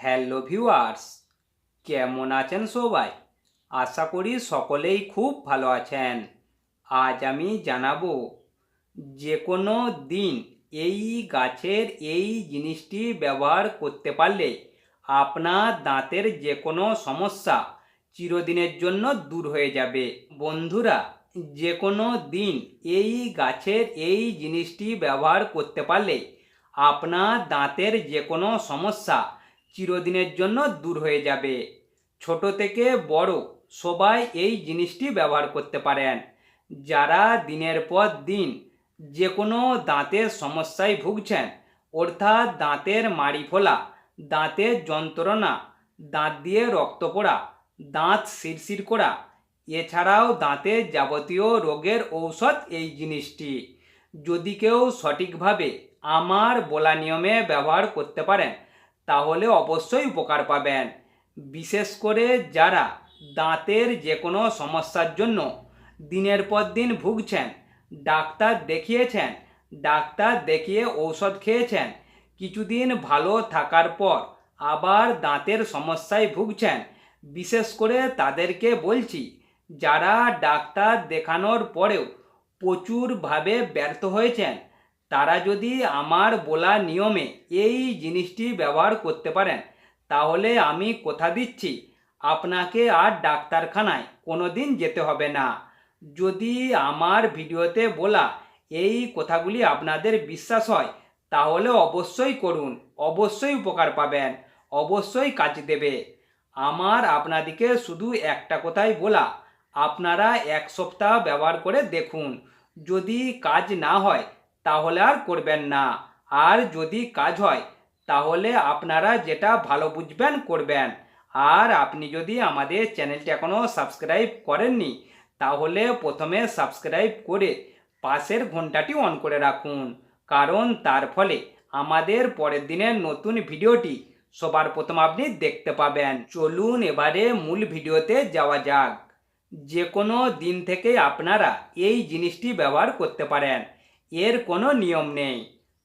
Hello viewers কেমন আছেন সবাই? আশা করি সকলেই খুব ভালো আছেন। আজ আমি জানাব যে কোনো দিন এই গাছের এই জিনিসটি ব্যবহার করতে পারলে আপনার দাঁতের যে কোনো সমস্যা চিরদিনের জন্য দূর হয়ে যাবে। বন্ধুরা, যে কোনো দিন এই গাছের এই জিনিসটি ব্যবহার করতে পারলে আপনার দাঁতের যে কোনো সমস্যা চিরদিনের জন্য দূর হয়ে যাবে। ছোট থেকে বড় সবাই এই জিনিসটি ব্যবহার করতে পারেন। যারা দিনের পর দিন যে কোনো দাঁতের সমস্যায় ভুগছেন, অর্থাৎ দাঁতের মাড়ি ফোলা দাঁতের যন্ত্রণা, দাঁত দিয়ে রক্ত পড়া, দাঁত শিরশির করা, এছাড়াও দাঁতের যাবতীয় রোগের ঔষধ এই জিনিসটি। যদি কেউ সঠিকভাবে আমার বলা নিয়মে ব্যবহার করতে পারেন তাহলে অবশ্যই উপকার পাবেন। বিশেষ করে যারা দাঁতের যে কোনো সমস্যার জন্য দিনের পর দিন ভুগছেন, ডাক্তার দেখিয়েছেন, ডাক্তার দেখিয়ে ঔষধ খেয়েছেন, কিছুদিন ভালো থাকার পর আবার দাঁতের সমস্যায় ভুগছেন, বিশেষ করে তাদেরকে বলছি, যারা ডাক্তার দেখানোর পরেও প্রচুরভাবে ব্যর্থ হয়েছেন তারা যদি আমার বলা নিয়মে এই জিনিসটি ব্যবহার করতে পারেন, তাহলে আমি কথা দিচ্ছি। আপনাকে আর ডাক্তারখানায় কোনো দিন যেতে হবে না। যদি আমার ভিডিওতে বলা এই কথাগুলি আপনাদের বিশ্বাস হয়, তাহলে অবশ্যই করুন, অবশ্যই উপকার পাবেন, অবশ্যই কাজ দেবে। আমার আপনাদিকে শুধু একটা কথাই বলা, আপনারা এক সপ্তাহ ব্যবহার করে দেখুন। যদি কাজ না হয় তাহলে আর করবেন না। আর যদি কাজ হয়, তাহলে আপনারা যেটা ভালো বুঝবেন করবেন। আর আপনি যদি আমাদের চ্যানেলটি এখনও সাবস্ক্রাইব করেননি, তাহলে প্রথমে সাবস্ক্রাইব করে পাশের ঘন্টাটি অন করে রাখুন। কারণ তার ফলে আমাদের পরের দিনের নতুন ভিডিওটি সবার প্রথম আপনি দেখতে পাবেন। চলুন এবারে মূল ভিডিওতে যাওয়া যাক। যে কোনো দিন থেকে আপনারা এই জিনিসটি ব্যবহার করতে পারেন। এর কোনো নিয়ম নেই।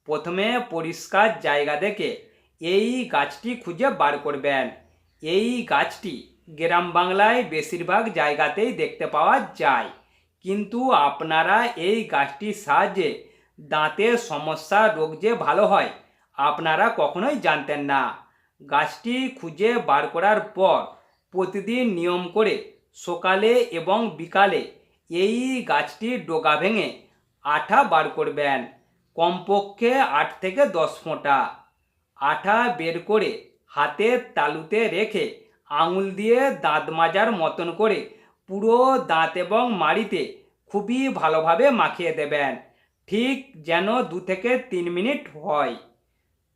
প্রথমে পরিষ্কার জায়গা দেখে এই গাছটি খুঁজে বার করবেন। এই গাছটি গ্রাম বাংলায় বেশিরভাগ জায়গাতেই দেখতে পাওয়া যায়। কিন্তু আপনারা এই গাছটির সাহায্যে দাঁতের সমস্যা, রোগ যে ভালো হয়, আপনারা কখনোই জানতেন না। গাছটি খুঁজে বার করার পর প্রতিদিন নিয়ম করে সকালে এবং বিকালে এই গাছটির ডগা ভেঙে আঠা বার করবেন। কমপক্ষে আট থেকে দশ ফোঁটা। আঠা বের করে হাতের তালুতে রেখে আঙুল দিয়ে দাঁত মাজার মতন করে পুরো দাঁত এবং মাড়িতে খুবই ভালোভাবে মাখিয়ে দেবেন। ঠিক যেন দু থেকে তিন মিনিট হয়।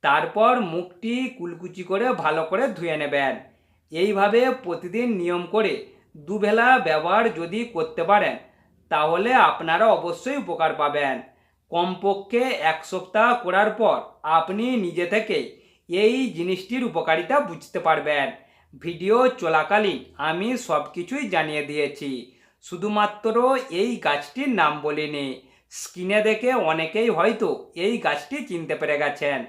তারপর মুখটি কুলকুচি করে ভালো করে ধুয়ে নেবেন। এইভাবে প্রতিদিন নিয়ম করে দুবেলা ব্যবহার যদি করতে পারেন তাহলে আপনারা অবশ্যই উপকার পাবেন। কমপক্ষে এক সপ্তাহ করার পর আপনি নিজে থেকে এই জিনিসটির উপকারিতা বুঝতে পারবেন। ভিডিও চলাকালীন আমি সব কিছুই জানিয়ে দিয়েছি। শুধুমাত্র এই গাছটির নাম বলিনি। স্ক্রিনে দেখে অনেকেই হয়তো এই গাছটি চিনতে পেরে গেছেন।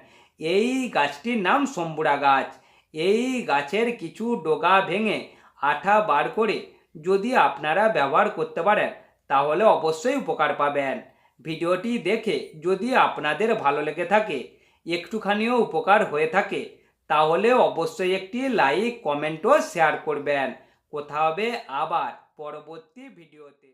এই গাছটির নাম শম্বুরা গাছ। এই গাছের কিছু ডোগা ভেঙে আঠা বার করে যদি আপনারা ব্যবহার করতে পারেন তাহলে অবশ্যই উপকার পাবেন। ভিডিওটি দেখে যদি আপনাদের ভালো লেগে থাকে, একটুখানিও উপকার হয়ে থাকে, তাহলে অবশ্যই একটি লাইক, কমেন্টও শেয়ার করবেন। কোথা হবে আবার পরবর্তী ভিডিওতে।